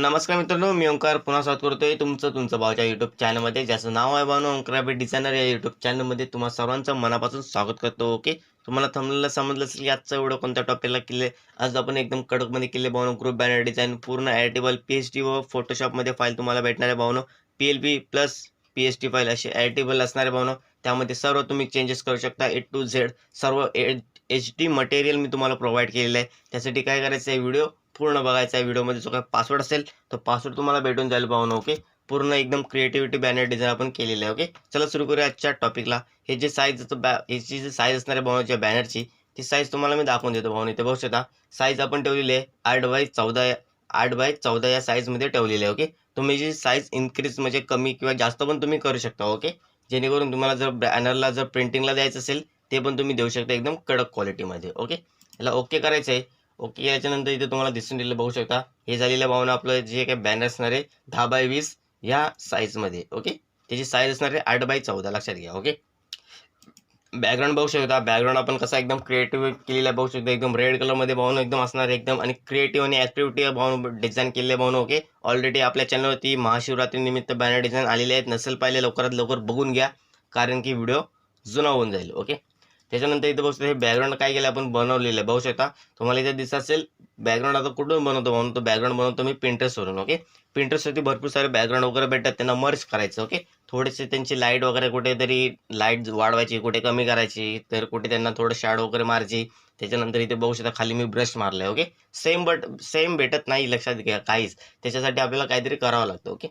नमस्कार मित्रांनो मी ओंकार पुन्हा स्वागत करतोय तुमचं तुमचं भावच्या युट्यूब चॅनलमध्ये ज्याचं नाव आहे भावना ओंकार बी डिझायनर या युट्यूब चॅनलमध्ये तुम्हाला सर्वांचं मनापासून स्वागत करतो ओके? तुम्हाला थंबनेला समजलं असेल की आजचा व्हिडिओ कोणत्या टॉपिकला केले? आज आपण एकदम कडकमध्ये केले भावनो ग्रुप बॅनर डिझाईन पूर्ण ॲडिटेबल पी एच डी व फोटोशॉपमध्ये फाईल तुम्हाला भेटणार आहे भावनो. P L P plus P H D file अशी ॲडिटेबल असणारे आहे भावनो. त्यामध्ये सर्व तुम्ही चेंजेस करू शकता ए टू झेड सर्व एच डी मटेरियल मी तुम्हाला प्रोव्हाइड केलेलं आहे. त्यासाठी काय करायचं आहे व्हिडिओ पूर्ण बघायचा आहे. व्हिडिओमध्ये जो काय पासवर्ड असेल तो पासवर्ड तुम्हाला भेटून जाईल पाहून ओके पूर्ण एकदम क्रिएटिव्हिटी बॅनर डिझाईन आपण केलेलं आहे ओके चला सुरू करूया आजच्या टॉपिकला हे जे साईज बॅ ह्याची जी साईज असणार आहे भावनाच्या बॅनरची ती साईज तुम्हाला मी दाखवून देतो भावना. इथे बघू शकता साईज आपण ठेवलेली आहे आठ बाय चौदा या आठ बाय चौदा या साईजमध्ये ठेवलेली आहे ओके तुम्ही जी साईज इन्क्रीज म्हणजे कमी किंवा जास्त पण तुम्ही करू शकता ओके जेणेकरून तुम्हाला जर बॅनरला जर प्रिंटिंगला द्यायचं असेल ते पण तुम्ही देऊ शकता एकदम कडक क्वालिटीमध्ये ओके याला ओके करायचं आहे ओके याच्यानंतर इथे तुम्हाला दिसून दिलं बघू शकता. हे झालेलं भावना आपलं जे काही बॅनर असणार आहे दहा बाय वीस या साईजमध्ये ओके? त्याची साईज असणार आहे आठ बाय चौदा लक्षात घ्या ओके? बॅकग्राऊंड बघू शकता. बॅकग्राऊंड आपण कसा एकदम क्रिएटिव्ह केलेला बघू शकतो. एकदम रेड कलरमध्ये भावून एकदम असणार आहे एकदम. आणि क्रिएटिव्ह आणि ॲक्टिव्हिटी भावून डिझाईन केलेले भावून ओके? ऑलरेडी आपल्या चॅनलवरती महाशिवरात्री निमित्त बॅनर डिझाईन आलेले आहेत. नसेल पाहिले लवकरात लवकर बघून घ्या. कारण की व्हिडिओ जुना होऊन जाईल ओके? त्याच्यानंतर इथे बघू शकता हे बॅकग्राऊंड काय केलं आपण बनवलेलं आहे. बघू शकता तुम्हाला इथे दिसत असेल बॅकग्राऊंड आता कुठून बनवतो? म्हणून तो बॅकग्राऊंड बनवतो मी पिंटरेस्टवरून ओके पिंटर्सवरती भरपूर सारे बॅकग्राऊंड वगैरे भेटतात त्यांना मर्ज करायचं ओके थोडेसे त्यांची लाइट वगैरे कुठेतरी लाइट वाढवायची कुठे कमी करायची तर कुठे त्यांना थोडं शॅडो वगैरे मारायची. त्याच्यानंतर इथे बघू शकता खाली मी ब्रश मारलाय ओके सेम बट सेम भेटत नाही लक्षात घ्या काहीच. त्याच्यासाठी आपल्याला काहीतरी करावं लागतं ओके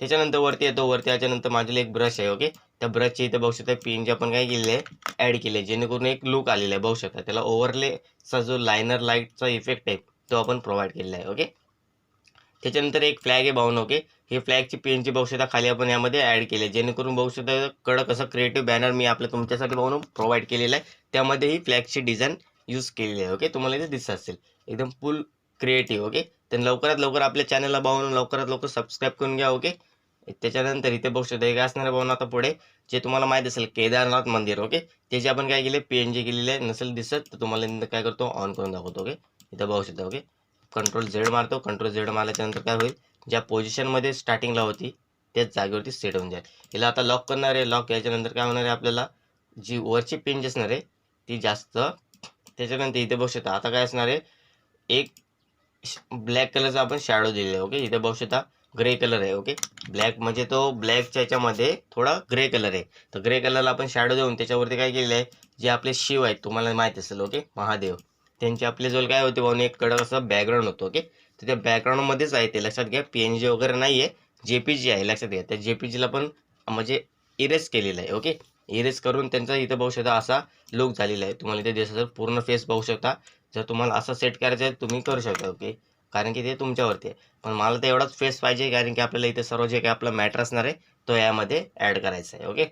त्याच्यानंतर वरती येतो वरती याच्यानंतर माझ्याला एक ब्रश आहे ओके त्या ब्रशची इथे बघू शकता पिनचे आपण काय केलेले आहे ॲड केले जेणेकरून एक लुक आलेला आहे बघू शकता. त्याला ओव्हरलेचा जो लायनर लाईटचा इफेक्ट आहे तो आपण प्रोव्हाइड केलेला आहे ओके त्याच्यानंतर एक फ्लॅग आहे भाऊन ओके हे फ्लॅगची पेनची बघू शकता खाली आपण यामध्ये ॲड केले जेणेकरून बघू शकता कडक असं क्रिएटिव्ह बॅनर मी आपल्या तुमच्यासाठी भाऊन प्रोव्हाइड केलेला आहे. त्यामध्ये ही फ्लॅगची डिझाईन यूज केलेली आहे ओके तुम्हाला इथे दिसत असेल. एकदम फुल क्रिएटिव्ह ओके तर लवकरात लवकर आपल्या चॅनलला बाहून लवकरात लवकर सबस्क्राईब करून घ्या ओके त्याच्यानंतर इथे बघू शकता हे असणार भवन आता पुढे जे तुम्हाला माहीत असेल केदारनाथ मंदिर ओके त्याचे आपण काय केले पी एन जी केलेले आहे नसेल दिसत तर तुम्हाला नंतर काय करतो ऑन करून दाखवतो ओके इथं बघू शकता ओके कंट्रोल झेड मारतो कंट्रोल झेड मारल्याच्यानंतर काय होईल ज्या पोझिशनमध्ये स्टार्टिंगला होती त्याच जागेवरती सेट होऊन जाईल. हिला आता लॉक करणार आहे लॉक याच्यानंतर काय होणार आहे आपल्याला जी वरची पेन जी असणार आहे ती जास्त त्याच्यानंतर इथे बघू शकता आता काय असणार आहे एक ब्लॅक कलरचा आपण शॅडो दिलेला आहे ओके इथे बघू शकता ग्रे कलर आहे ओके? ब्लॅक म्हणजे तो ब्लॅकच्या याच्यामध्ये थोडा ग्रे कलर आहे. तर ग्रे कलरला आपण शॅडो देऊन त्याच्यावरती काय केलेलं आहे जे आपले शिव आहेत तुम्हाला माहीत असेल ओके? महादेव. त्यांचे आपले जवळ काय होते भाऊन एक कडक असं बॅकग्राऊंड होतं ओके? तर त्या बॅकग्राऊंडमध्येच आहे ते लक्षात घ्या. पी एन जी वगैरे नाही आहे जे पी जी आहे लक्षात घ्या. त्या जे पी जीला पण म्हणजे इरेज केलेलं आहे ओके? इरेज करून त्यांचा इथं बघू शकता असा लुक झालेला आहे. तुम्हाला इथे दिसत पूर्ण फेस बघू शकता. जर तुम्हाला असा सेट करायचं आहे तुम्ही करू शकता ओके? कारण की ते तुमच्यावरती आहे. पण मला तर एवढाच फेस पाहिजे कारण की आपल्याला इथे सर्व जे काही आपला मॅटर असणार आहे तो यामध्ये ॲड करायचा आहे ओके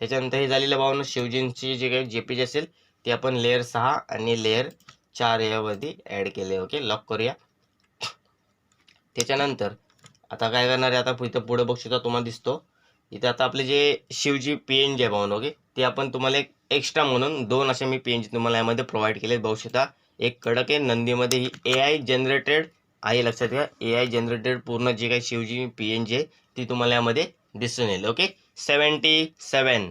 त्याच्यानंतर हे झालेलं भावनं शिवजींची जे काही जे पी जी असेल ती आपण लेअर सहा आणि लेअर चार यावरती ॲड केले ओके लॉक करूया. त्याच्यानंतर आता काय करणार आहे आता इथं पुढे बघू तुम्हाला दिसतो. इथे आता आपले जे शिवजी पी एन जी आहे ओके ते आपण तुम्हाला एक एक्स्ट्रा म्हणून दोन असे मी पी एन जी तुम्हाला यामध्ये प्रोव्हाइड केले बघू शकता एक कडक आहे नंदीमध्ये ही ए आय जनरेटेड आहे लक्षात घ्या. ए आय जनरेटेड पूर्ण जे काही शिवजी पी एन जी आहे ती तुम्हाला यामध्ये दिसून येईल. ओके सेवन्टी सेवन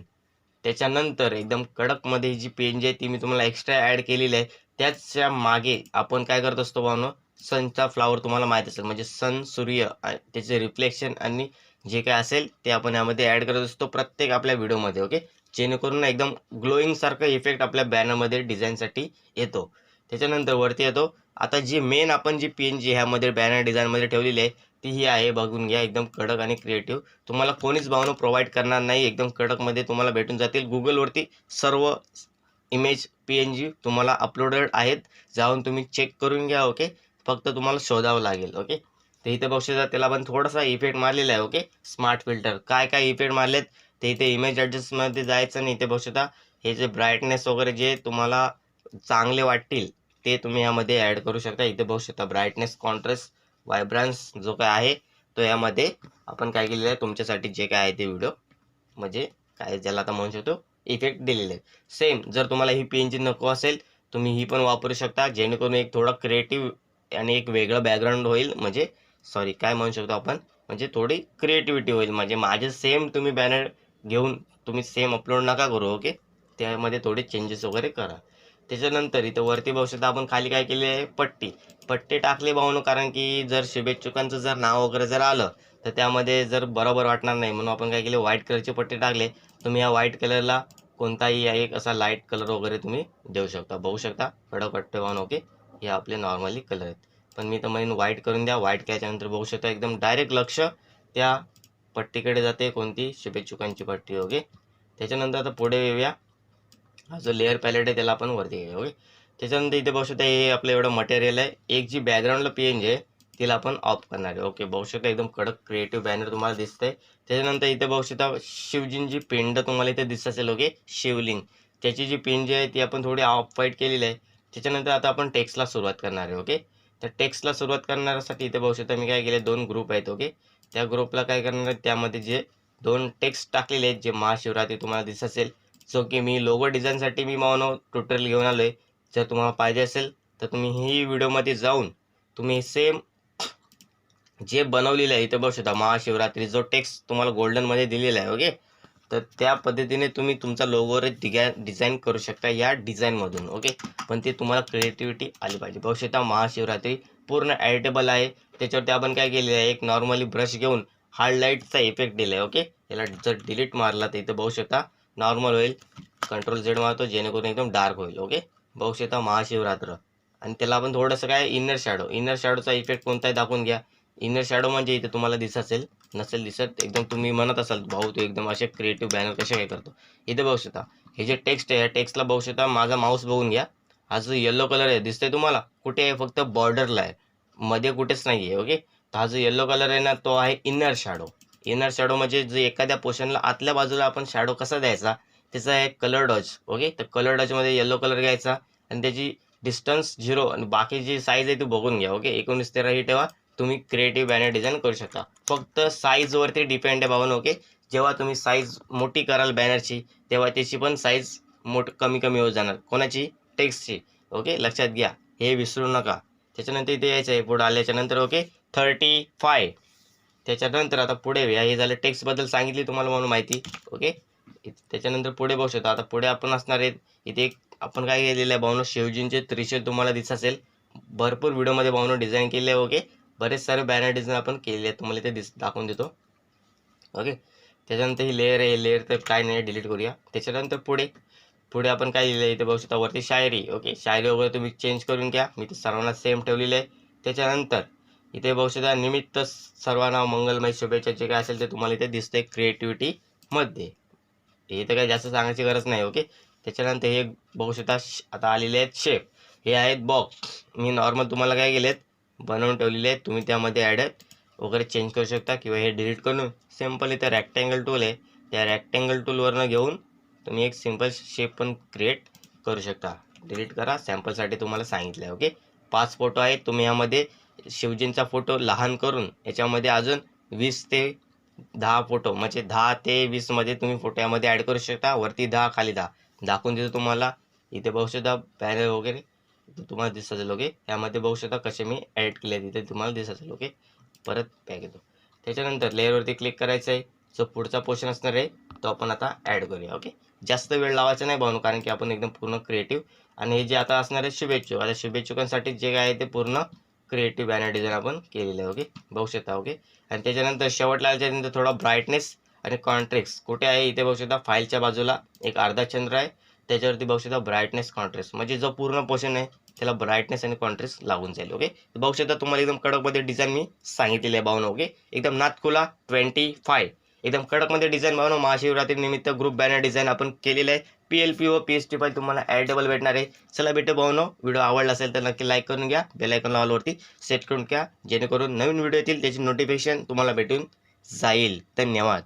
त्याच्यानंतर एकदम कडकमध्ये जी पी एन जी आहे ती मी तुम्हाला एक्स्ट्रा ॲड केलेली आहे. त्याच्यामागे आपण काय करत असतो भावनं? सनचा फ्लावर तुम्हाला माहीत असेल. म्हणजे सन सूर्य त्याचे रिफ्लेक्शन आणि जे काय असेल ते आपण यामध्ये ॲड करत असतो प्रत्येक आपल्या व्हिडिओमध्ये ओके जेणेकरून एकदम ग्लोईंगसारखं इफेक्ट आपल्या बॅनरमध्ये डिझाईनसाठी येतो. त्याच्यानंतर वरती येतो. आता जी मेन आपण जी पी एन जी ह्यामध्ये बॅनर डिझाईनमध्ये ठेवलेली आहे ती ही आहे. बघून घ्या एकदम कडक आणि क्रिएटिव्ह तुम्हाला कोणीच भावनं प्रोव्हाइड करणार नाही. एकदम कडकमध्ये तुम्हाला भेटून जातील. गुगलवरती सर्व इमेज पी एन जी तुम्हाला अपलोडेड आहेत. जाऊन तुम्ही चेक करून घ्या ओके फक्त तुम्हाला शोधावं लागेल ओके तर इथे बघू शकता त्याला पण थोडासा इफेक्ट मारलेला आहे ओके स्मार्ट फिल्टर काय काय इफेक्ट मारलेत? ते इथे इमेज ॲडजस्टमध्ये जायचं नाही इथे बघू शकता हे जे ब्राईटनेस वगैरे जे तुम्हाला चांगले वाटतील ते तुम्ही यामध्ये ॲड करू शकता. इथे बघू शकता ब्राईटनेस कॉन्ट्रास्ट व्हायब्रन्स जो काय आहे तो यामध्ये आपण काय केलेलं आहे तुमच्यासाठी जे काय आहे ते व्हिडिओ म्हणजे काय ज्याला आता म्हणू शकतो इफेक्ट दिलेले आहे. सेम जर तुम्हाला ही पी एन जी नको असेल तुम्ही ही पण वापरू शकता जेणेकरून एक थोडं क्रिएटिव्ह आणि एक वेगळं बॅकग्राऊंड होईल. म्हणजे सॉरी काय म्हणू शकतो आपण? म्हणजे थोडी क्रिएटिव्हिटी होईल. म्हणजे माझे सेम तुम्ही बॅनर घेऊन तुम्ही सेम अपलोड नका करू ओके त्यामध्ये थोडे चेंजेस वगैरे करा. त्याच्यानंतर इथं वरती बघू शकता आपण खाली काय केले आहे? पट्टी. पट्टी टाकले भाऊनो कारण की जर शुभेच्छुकांचं जर नाव वगैरे जर आलं तर त्यामध्ये जर बरोबर वाटणार नाही. म्हणून आपण काय केले? व्हाईट कलरचे पट्टे टाकले. तुम्ही या व्हाईट कलरला कोणताही एक असा लाइट कलर वगैरे तुम्ही देऊ शकता. बघू शकता. कडक पट्टे ओके. हे आपले नॉर्मली कलर आहेत. पण मी तर म्हणेन व्हाईट करून द्या. व्हाईट केल्याच्यानंतर बघू शकता. एकदम डायरेक्ट लक्ष त्या पट्टीकडे जाते कोणती? शुभेच्छुकांची पट्टी ओके. त्याच्यानंतर आता पुढे येऊया. हा जो लेअर पॅलेट आहे त्याला आपण वरती घेऊया. ओके? त्याच्यानंतर इथे बघू शकता हे आपलं एवढं मटेरियल आहे. एक जी बॅकग्राऊंडला पी आहे तिला आपण ऑफ करणार आहे. ओके बघू शकता एकदम कडक क्रिएटिव्ह बॅनर तुम्हाला दिसतंय. त्याच्यानंतर इथे बघू शकता शिवजींची पिंड तुम्हाला इथे दिसत असेल ओके? शिवलिंग. त्याची जी पिन जी आहे ती आपण थोडी ऑफ व्हाईट केलेली आहे. त्याच्यानंतर आता आपण टेक्स्टला सुरुवात करणार आहे ओके? तर टेक्स्टला सुरुवात करण्यासाठी इथे बघू शकता मी काय केले दोन ग्रुप आहेत ओके? त्या ग्रुपला काय करणार आहे त्यामध्ये जे दोन टेक्स्ट टाकलेले आहेत जे महाशिवरात्री तुम्हाला दिसत असेल सो की मी लोगो डिझाईनसाठी मी मावनो ट्युटोरियल घेऊन आलो आहे जर तुम्हाला पाहिजे असेल तर तुम्ही ही व्हिडिओमध्ये जाऊन तुम्ही सेम जे बनवलेलं आहे इथे बघू शकता महाशिवरात्री जो टेक्स्ट तुम्हाला गोल्डनमध्ये दिलेला आहे ओके तर त्या पद्धतीने तुम्ही तुमचा लोगोवर डिगा डिझाईन करू शकता या डिझाईनमधून ओके पण ते तुम्हाला क्रिएटिव्हिटी आली पाहिजे. बघू शकता महाशिवरात्री पूर्ण ॲडिटेबल आहे. त्याच्यावरती आपण काय केलेलं आहे एक नॉर्मली ब्रश घेऊन हार्ड लाईटचा इफेक्ट दिला आहे ओके याला जर डिलीट मारला तर इथे बघू शकता नॉर्मल होईल. कंट्रोल झेड मारतो जेणेकरून एकदम डार्क होईल ओके बघू शकता महाशिवरात्र. आणि त्याला आपण थोडंसं काय इनर शॅडो इनर शॅडोचा इफेक्ट कोणताही दाखवून घ्या. इनर शॅडो म्हणजे इथे तुम्हाला दिसत असेल नसेल दिसत एकदम तुम्ही म्हणत असाल भाऊ तू एकदम असे क्रिएटिव्ह बॅनर कसे काय करतो? इथे बघू शकता हे जे टेक्स्ट आहे या टेक्स्टला बघू शकता माझा माऊस बघून घ्या. हा जो येल्लो कलर आहे दिसतंय तुम्हाला? कुठे आहे? फक्त बॉर्डरला आहे. मध्ये कुठेच नाही आहे ओके तर हा जो येल्लो कलर आहे ना तो आहे इनर शॅडो इनर शॅडो म्हणजे जे एखाद्या पोर्शनला आतल्या बाजूला आपण शॅडो कसा द्यायचा त्याचा आहे कलर डॉज ओके तर कलर डॉजमध्ये येल्लो कलर घ्यायचा आणि त्याची डिस्टन्स झिरो आणि बाकी जी साईज आहे ती बघून घ्या ओके एकोणीस तेरा ही ठेवा तुम्ही क्रिएटिव्ह बॅनर डिझाईन करू शकता. फक्त साईजवरती डिपेंड आहे बाबा ओके जेव्हा तुम्ही साईज मोठी कराल बॅनरची तेव्हा त्याची पण साईज मोठ कमी कमी होत जाणार. कोणाची? टेक्स्टची ओके लक्षात घ्या. हे विसरू नका. त्याच्यानंतर इथे यायचं आहे पुढं आल्याच्यानंतर ओके थर्टी फाय त्याच्यानंतर आता पुढे या. हे झालं टेक्स्टबद्दल सांगितली तुम्हाला म्हणून माहिती. ओके? त्याच्यानंतर पुढे बघू शकता. आता पुढे आपण असणार आहेत. इथे एक आपण काय केलेलं आहे भावनो? शिवजींचे त्रिशूल तुम्हाला दिसत असेल. भरपूर व्हिडिओमध्ये भावनो डिझाईन केले आहे ओके? बरेच सारे बॅनर डिझाईन आपण केलेले आहेत. तुम्हाला ते दिस दाखवून देतो. ओके? त्याच्यानंतर ही लेअर आहे. लेअर तर काय नाही डिलीट करूया. त्याच्यानंतर पुढे पुढे आपण काय लिहिलं आहे इथे बघू शकता वरती शायरी ओके? शायरी वगैरे तुम्ही चेंज करून घ्या. मी ते सर्वांना सेम ठेवलेलं आहे. त्याच्यानंतर इथे बघू निमित्त सर्वांना मंगलमय शुभेच्छा. जे काय असेल ते तुम्हाला इथे दिसतंय क्रिएटिव्हिटीमध्ये हे तर काही जास्त सांगायची गरज नाही ओके त्याच्यानंतर हे बहुशता श- आता आलेले आहेत शेप हे आहेत बॉक्स मी नॉर्मल तुम्हाला काय केलेत? बनवून ठेवलेले आहेत. तुम्ही त्यामध्ये ॲड वगैरे चेंज करू शकता किंवा हे डिलीट करून सिंपल इथं रॅक्टँगल टूल आहे. त्या रॅक्टँगल टूलवरनं घेऊन तुम्ही एक सिंपल शेप पण क्रिएट करू शकता. डिलीट करा. सॅम्पलसाठी तुम्हाला सांगितलं आहे ओके पाच फोटो आहेत. तुम्ही यामध्ये शिवजींचा फोटो लहान करून याच्यामध्ये अजून वीस ते दहा फोटो म्हणजे दहा ते वीसमध्ये तुम्ही फोटो यामध्ये ॲड करू शकता. वरती दहा खाली दहा. दाखवून देतो तुम्हाला. इथे बघू शकता बॅनर वगैरे. तुम्हाला दिसत असेल ओके यामध्ये बघू शकता कसे मी ॲड केले आहेत तुम्हाला दिसत असेल ओके परत पॅक येतो. त्याच्यानंतर लेअरवरती क्लिक करायचं आहे. जो पुढचा पोर्शन असणार आहे तो आपण आता ॲड करूया ओके जास्त वेळ लावायचा नाही भावनो कारण की आपण एकदम पूर्ण क्रिएटिव्ह आणि हे जे आता असणार आहे शुभेच्छुक. आता शुभेच्छुकांसाठी जे काय आहे ते पूर्ण क्रिएटिव्ह बॅनर डिझाईन आपण केलेलं आहे ओके बघू शकता ओके आणि त्याच्यानंतर शेवटला त्याच्यानंतर थोडा ब्राईटनेस आणि कॉन्ट्रेक्स कुठे आहे? इथे बघू शकता फाईलच्या बाजूला एक अर्धा चंद्र आहे. त्याच्यावरती बघू शकता ब्राईटनेस कॉन्ट्रेस्ट म्हणजे जो पूर्ण पोर्शन आहे त्याला ब्राईटनेस आणि कॉन्ट्रेस्ट लागून जाईल ओके बघू शकता तुम्हाला एकदम कडकमध्ये डिझाईन मी सांगितलेली आहे भावना ओके एकदम नातकुला ट्वेंटी फाय एकदम कडकमध्ये डिझाईन भावना महाशिवरात्री निमित्त ग्रुप बॅनर डिझाईन आपण केलेलं आहे. P L P O P S T file तुम्हाला ॲडेबल भेटणार आहे. चला भेटू भाऊनो. व्हिडिओ आवडला असेल तर नक्की लाईक करून घ्या. बेल आयकॉन सेट करून घ्या. जेणेकरून नवीन व्हिडिओ येतील त्याची नोटिफिकेशन तुम्हाला भेटून जाईल. धन्यवाद.